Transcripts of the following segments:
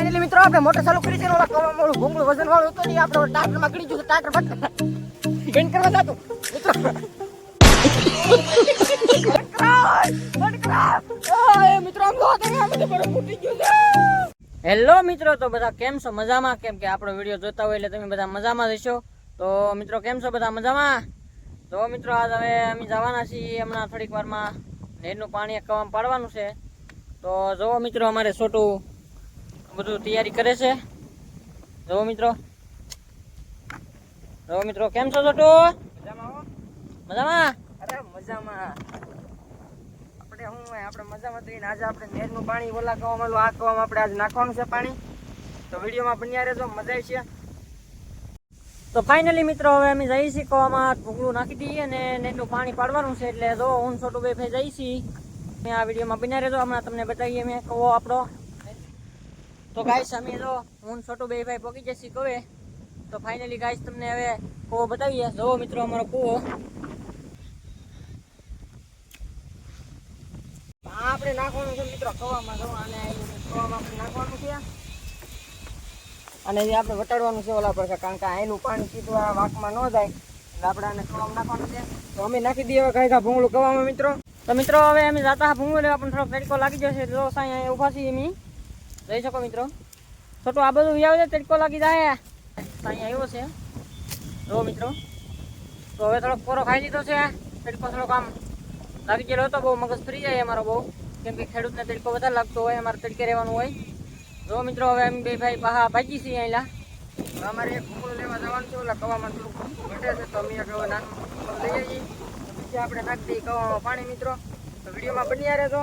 એટલે મિત્રો આપણે મોટર ચાલુ કરી છે ઓલા કવા મોળું ભૂંગળું વજન વાળું હતું નહીં આપણે ટાટરમાં ગળી ગયું ટાટર બટ ગણ કરવા જાતું મિત્રો હેલો મિત્રો તો બધા કેમ છો મજામાં કેમ કે આપણો વીડિયો જોતા હોય એટલે તમે બધા મજામાં રહેશો તો મિત્રો કેમ છો બધા મજામાં તો મિત્રો આજ હવે અમે જવાના છીએ હમણાં થોડીક વારમાં નહેરનું પાણી કવામાં પાડવાનું છે તો જુઓ મિત્રો અમારે છોટું બધું તૈયારી કરે છે. જુઓ મિત્રો. જુઓ મિત્રો કેમ છો છોટું? મજામાં અરે મજામાં. આપણે શું આપણે મજામાં થઈને આજે આપણે નેરનું પાણી ઓલા કવામાં આ કવામાં આપણે આજે નાખવાનું છે પાણી. તો વિડીયોમાં બન્યા રહેજો મજા છે. તો ફાઇનલી મિત્રો હવે અમે જઈ છીએ કવામાં નાખી દઈએ અને નેરનું પાણી પાડવાનું છે. એટલે જો હું છોટું બે ફે જઈ છીએ. મેં આ વિડીયોમાં બન્યા રહેજો. હમણાં તમને બતાવીએ મેં કહો આપણો. તો ગાઈસ અમે જો, હું છોટું બે ભાઈ પહોંચી જશે કહે તો ફાઇનલી ગાઈસ તમને હવે કૂવો બતાવીએ. જોવો મિત્રો અમારો કૂવો. આપણે નાખવાનું છે મિત્રો, કવામાં જો અને કવામાં આપણે નાખવાનું છે. અને આપણે વટાડવાનું છે ઓલા પર કારણ કે આનું પાણી સીધું વાંકમાં ન જાય. એટલે આપણે આને કવામાં નાખવાનું છે. તો અમે નાખી દઈએ હવે કાંઈ ભૂંગળું કવામાં મિત્રો. તો મિત્રો, હવે અમે જાતા ભૂંગળું લેવા, પણ થોડોક તડકો લાગી જશે જો અહીંયા ઊભા છીએ અમે. રહી શકો મિત્રો. છોટું આ બધું વ્યાવ છે તડકો લાગી જાય. અહીંયા આવ્યો છે. જો મિત્રો, તો હવે થોડોક પોરો ખાઈ લીધો છે. તડકો થોડોક આમ લાગી ગયેલો હતો, બહુ મગજ ફરી જાય અમારો બહુ. કેમ કે ખેડૂતને તડકો વધારે લાગતો હોય, અમારે તડકે રહેવાનું હોય. જો મિત્રો, હવે અમે બે ભાઈ બહા ભાગી છીએ અહીંયા અમારે એક ભૂંગળું લેવા જવાનું છે, ઓલા કવામાં થોડુંક ઘટે છે, તો અમે નાનું લઈ તો પછી આપણે નાખી દઈએ કવામાં પાણી મિત્રો. તો વિડીયોમાં બન્યા રહેજો.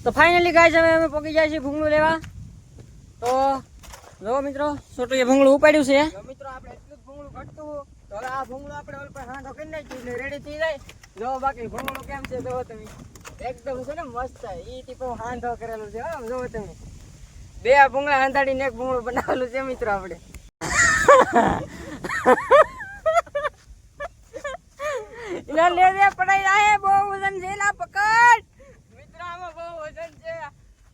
તો ફાઇનલી ગાય હવે અમે પહોંચી જાય છે ભૂંગળું લેવા. તો જો મિત્રો છોટું એ ભૂંગળું ઉપાડ્યું છે. મિત્રો આપણે એટલું જ ભૂંગળું ઘટતું તો હવે આ ભૂંગળું આપણે ઓલ પર હાંધો કરી નાખીએ રેડી થઈ જાય. જો બાકી ભૂંગળું કેમ છે જો તમે. એકદમ છે ને મસ્ત ઈ ટીપો હાંધો કરેલું છે આમ જોવો તમે. બે આ ભૂંગળા હાંધાડીને એક ભૂંગળું બનાવેલું છે મિત્રો આપણે એના લે દે પડાઈ જાય બહુ વજન છે એલા પકડ મિત્રો આમાં બહુ વજન છે આય જો આમ ભરો તો એટલો વજન તો આવે લગભગ લોખંડનું ભૂંગળું હોય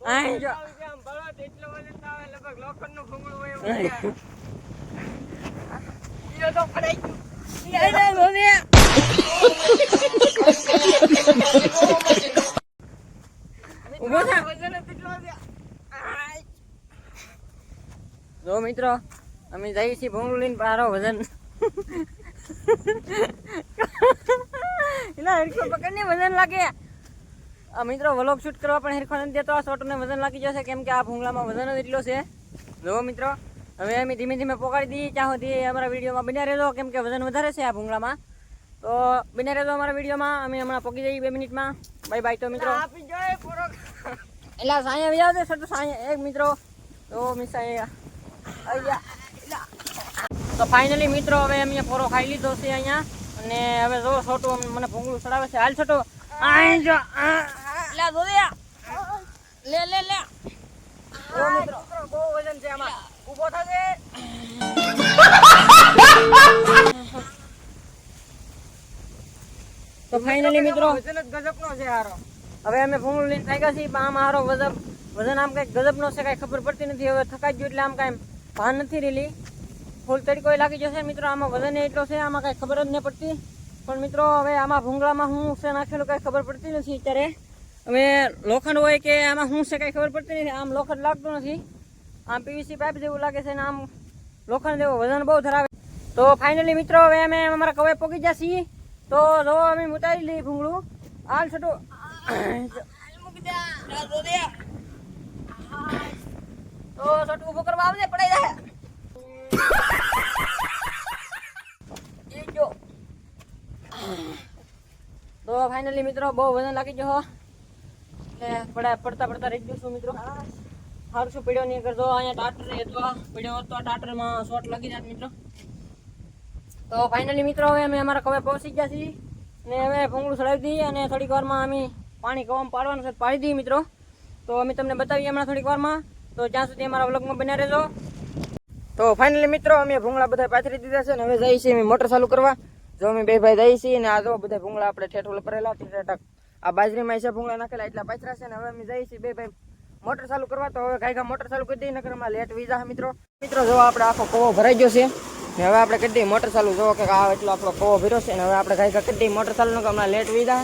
એવું છે ઈયો તો પડાઈ ગયું ઈ આય લે લે ઊભો થા વજન જ એટલો છે આય જો. મિત્રો અમે જઈએ છીએ ભૂંગળું લઈને પારો વજન. એના હેરખો પકડને વજન લાગે. મિત્રો વ્લોગ શૂટ કરવા પણ હેરખો નથી દેતો આ શોટને વજન લાગી જશે કેમ કે આ ભૂંગળામાં વજન જ એટલો છે. જુઓ મિત્રો હવે અમે ધીમે ધીમે પોકાડી દઈએ ત્યાં સુધી અમારા વિડીયોમાં બન્યા રહેજો કેમ કે વજન વધારે છે આ ભૂંગળામાં. તો બન્યા રહેજો અમારા વિડીયોમાં અમે હમણાં પોકી જઈએ બે મિનિટમાં. બાય બાય તો મિત્રો. એટલે સાંજે આવી જાવ છે તો સાંયા એક મિત્રો તો મિસ અહીંયા. તો ફાઇનલી મિત્રો હવે અમે પોરો ખાઈ લીધો છે અહીંયા. અને હવે જો છોટું મને ભૂંગળું ચડાવે છે. હાલ છોટું આ જો આ, દો દે લે લે લે. ઓ મિત્રો બહુ વજન છે આમાં. ઊભો થશે તો ફાઇનલી મિત્રો. વજન જ ગજબનો છે આરો હવે અમે ફોન લઈને થાક્યા છીએ આમ હારો વજન વજન આમ કઈ ગજબનો છે કઈ ખબર પડતી નથી. હવે થકાઈ ગયું એટલે આમ કાંઈ ભાન નથી રેલી. ફૂલ તરીકો લાગી જશે મિત્રો. આમાં વજન એટલો છે આમાં કાંઈ ખબર જ નહીં પડતી. પણ મિત્રો હવે આમાં ભૂંગળામાં હું છે નાખેલું કાંઈ ખબર પડતી નથી અત્યારે. હવે લોખંડ હોય કે આમાં શું છે કાંઈ ખબર પડતી નથી. આમ લોખંડ લાગતું નથી. આમ પીવીસી પાઇપ જેવું લાગે છે ને આમ લોખંડ જેવું વજન બહુ ધરાવે. તો ફાઇનલી મિત્રો, હવે અમે અમારા કવે પહોંચી ગયા છીએ. તો જો અમે ઉતારી લઈએ ભૂંગળું. હાલ છોટું. તો છોટું ઊભું કરવા આવજે, પડાઈ જાય. તો ફાઇનલી મિત્રો, બહુ વજન લાગી ગયો પડતા પડતા રહી ગયો છું મિત્રો. સારું છું, પીડ્યો નહીં કરતો. અહીંયા ટાટર હતો તો હતો ટાટરમાં શોર્ટ લાગી જાય મિત્રો. તો ફાઇનલી મિત્રો, હવે અમે અમારા કવે પહોંચી ગયા છીએ. ને હવે ભૂંગળું ચડાવી દઈએ અને થોડીક વારમાં અમે પાણી કવામાં પાડવાનું છે, પાડી દઈએ મિત્રો. તો અમે તમને બતાવીએ હમણાં થોડીક વારમાં. તો જ્યાં સુધી અમારા વ્લોગમાં બન્યા રહેજો. તો ફાઇનલી મિત્રો, અમે ભૂંગળા બધા પાથરી દીધા છે ને હવે જઈએ છીએ મોટર ચાલુ કરવા. જો અમે બે ભાઈ જઈએ છીએ અને આ બધા ભૂંગળા આપણે ઠેઠ ઓલા ભરેલા આ બાજરીમાં છે ભૂંગળા નાખેલા એટલા પાછરા છે ને હવે અમે જઈએ છીએ બે ભાઈ મોટર ચાલુ કરવા. તો હવે ગાયગા મોટર ચાલુ કરી દઈએ નકર અમારે લેટ વીજા મિત્રો. મિત્રો જો આપણે આખો કવો ભરાઈ ગયો છે. ને હવે આપણે કરી દઈએ મોટર ચાલુ. જોવો કે આ એટલો આપણો કવો ભર્યો છે ને હવે આપણે ગાયગા કરી દઈએ મોટર ચાલુ નકર હમણાં લેટ વીજા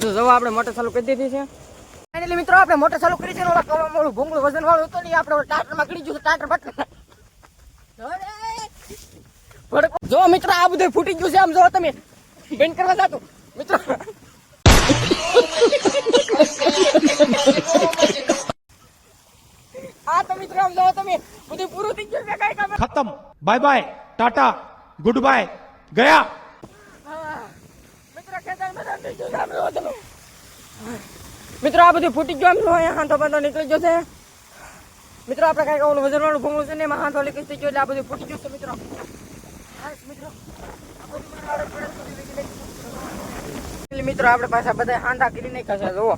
જો જો આપણે મોટર ચાલુ કરી દીધી છે. ફાઇનલી મિત્રો આપણે મોટર ચાલુ કરી છે ઓલા કવામાં મોળું ભૂંગળું વજન વાળું હતું ને આપણે ટાટરમાં કરી ગયું ટાટર બટ જો મિત્ર આ બધું ફૂટી ગયું છે આમ જો તમે. બેન કરવા જાતું. મિત્રો આ તો મિત્રો આમ જાઓ તમે. બધું પૂરું થઈ ગયું કાંઈ કામ ખતમ. Bye bye tata goodbye ગયા. મિત્રો ખેતર મેદાન થઈ ગયું સામે વધલો મિત્રો આ બધું ફૂટી ગયું એમનો અહીંયા હાંધો બાંધો નીકળી ગયો છે. મિત્રો આપણે કાંઈક ઓલું વજનવાળું ભૂંગળું છે ને એમાં હાંધો લીકળી થઈ ગયો એટલે આ બધું ફૂટી ગયું છે મિત્રો. મિત્રો. મિત્રો, આપણે પાછા બધા આંધા કરી નાખ્યા છે, જુઓ.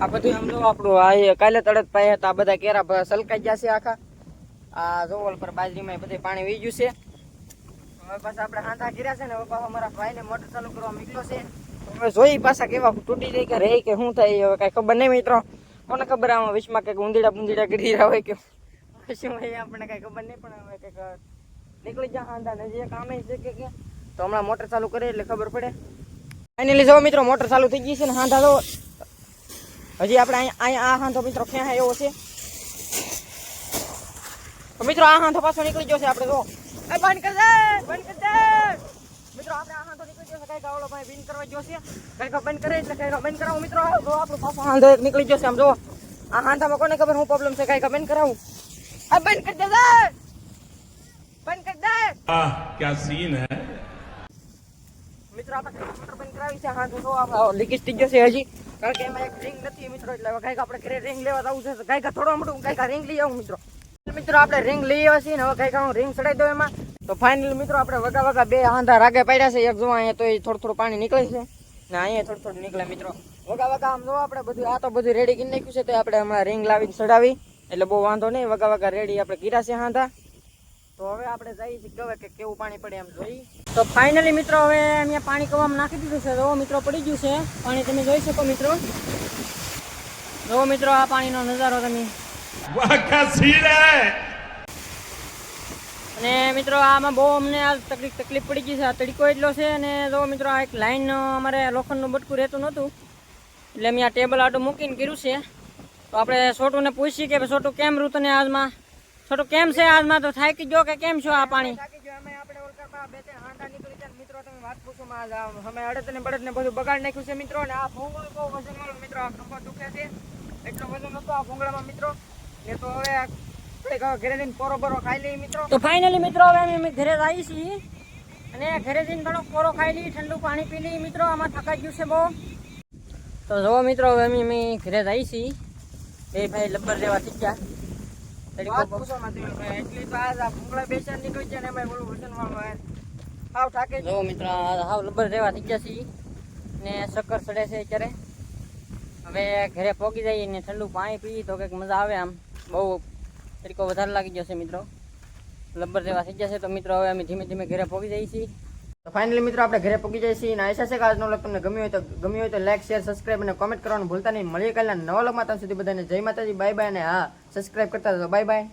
આ બધું આમ જો આપણું આ કાલે તડત પાયા હતા આ બધા કેરા સલકાઈ ગયા આખા. આ જોવલ પર બાજરીમાં બધે પાણી વહી ગયું છે. હવે પાછા આપણે આંધા કર્યા છે ને, હવે પાછા ભાઈ ભાઈને મોટર ચાલુ કરવા નીકળ્યો છે. હવે જોઈ પાછા કેવા તૂટી જાય કે રહે કે શું થાય, હવે કાંઈ ખબર નહીં મિત્રો. કોને ખબર આમાં વિશમાં કંઈક ઊંધીડા પૂંધીડા કરી રહ્યા હોય કે શું હોય આપણને કાંઈ ખબર નહીં, પણ હવે કંઈક નીકળી જાય આંધા ને જે કામ છે કે. તો હમણાં મોટર ચાલુ કરે, એટલે ખબર પડે. ફાઇનલી જો મિત્રો મોટર ચાલુ થઈ ગઈ છે ને હાંધા તો હજી આપણે અહીંયા આ હાંધો મિત્રો ક્યાં એવો છે? મિત્રો આ હાંધો પાછો નીકળી ગયો છે આપણે તો એ બંધ કર દે બંધ કરી દે. મિત્રો આપણે આ હાંધો નીકળી ગયો છે. કઈ ભાઈ વિન કરવા ગયો છે. કઈ બંધ કરે એટલે કરાવું મિત્રો. જો આપણો પાછો નીકળી ગયો આમ જો આ હાંધામાં કોને ખબર હું પ્રોબ્લેમ છે? કઈ બંધ કરાવું. આ બંધ કર દે દે. હા ક્યાં સીન મિત્રો આપણે મોટર બંધ કરાવી છે. હાંધો જો આપણે લીકેજ થઈ ગયો છે હજી. કારણ કે એમાં એક રિંગ નથી મિત્રો, એટલે હવે આપણે ઘરે રિંગ લેવા જવું છે. કંઈક થોડો મોટું કંઈક રિંગ લઈ મિત્રો. મિત્રો, આપણે રિંગ લઈ આવ્યા છીએ ને હવે કંઈક હું રિંગ ચડાવી દઉં એમાં. તો ફાઇનલ મિત્રો, આપણે વગા વગા બે આંધા રાગે પાડ્યા છે. એક જોવા અહીંયા તો એ થોડું થોડું પાણી નીકળે છે ને અહીંયા થોડું થોડું નીકળે મિત્રો. વગા વગા આમ જો આપણે બધું, આ તો બધું રેડી કરી નાખ્યું છે, તો આપણે હમણાં રિંગ લાવીને ચડાવી એટલે બહુ વાંધો નહીં, વગા વગા રેડી આપણે કીરા છે હાંધા તો હવે આપણે જઈએ છીએ કે કેવું પાણી પડે એમ જોઈ. તો ફાઇનલી મિત્રો હવે અહીંયા પાણી કવામાં નાખી દીધું છે. જો મિત્રો પડી ગયું છે. પાણી તમે જોઈ શકો મિત્રો. જો મિત્રો આ પાણીનો નજારો તમે. અને મિત્રો આમાં બહુ અમને આ તકલીફ તકલીફ પડી ગઈ છે. આ તડકો એટલો છે અને જો મિત્રો આ એક લાઈન અમારે લોખંડનું બટકું રહેતું નહોતું. એટલે અમે આ ટેબલ આટો મૂકીને કર્યું છે. તો આપણે છોટુને પૂછીએ કે છોટું કેમ રહ્યું તને આજમાં? છોટું કેમ છે આજમાં તો થાકી ગયો કે કેમ છો આ પાણી? અમે અડદ ને બળદ ને બધું બગાડ નાખ્યું છે મિત્રો આ ભૂંગળું બહુ વજન મિત્રો આ ખંભો દુખે છે. એટલો વજન આ ભૂંગળામાં મિત્રો. એ તો ફાઇનલી મિત્રો. હવે અમે ઘરે આવી છીએ. અને ઘરે જઈને થોડો પોરો ખાઈ લઈએ ઠંડુ પાણી પી લઈએ મિત્રો. આમાં થકાઈ ગયું છે બહુ. તો જો મિત્રો હવે અમે અમે ઘરે જઈએ છીએ. બે ભાઈ લબ્બર લેવા થઈ ગયા. એટલી તો આ ભૂંગળા બેસન નીકળી જાય ને એમાં બોલું વજન વાળું હાવ થાકે જો મિત્રો હાવ લબ્બર રહેવા થઈ ગયા છીએ. ને શક્કર ચડે છે અત્યારે. હવે ઘરે પહોંચી જઈએ ને ઠંડુ પાણી પીએ તો કંઈક મજા આવે આમ. બહુ તરીકો વધારે લાગી જશે મિત્રો. લબ્બર જેવા થઈ જશે તો મિત્રો હવે અમે ધીમે ધીમે ઘરે પહોંચી જઈએ છીએ. તો ફાઇનલી મિત્રો આપણે ઘરે પહોંચી જઈએ છીએ. અને આશા છે કે આજનો લોક તમને ગમ્યો હોય તો ગમ્યો હોય તો લાઈક શેર સબસ્ક્રાઈબ અને કોમેન્ટ કરવાનું ભૂલતા નહીં. મળીએ કાલના નવા લોકમાં ત્યાં સુધી બધાને જય માતાજી બાય બાય અને હા સબસ્ક્રાઇબ કરતા તો બાય બાય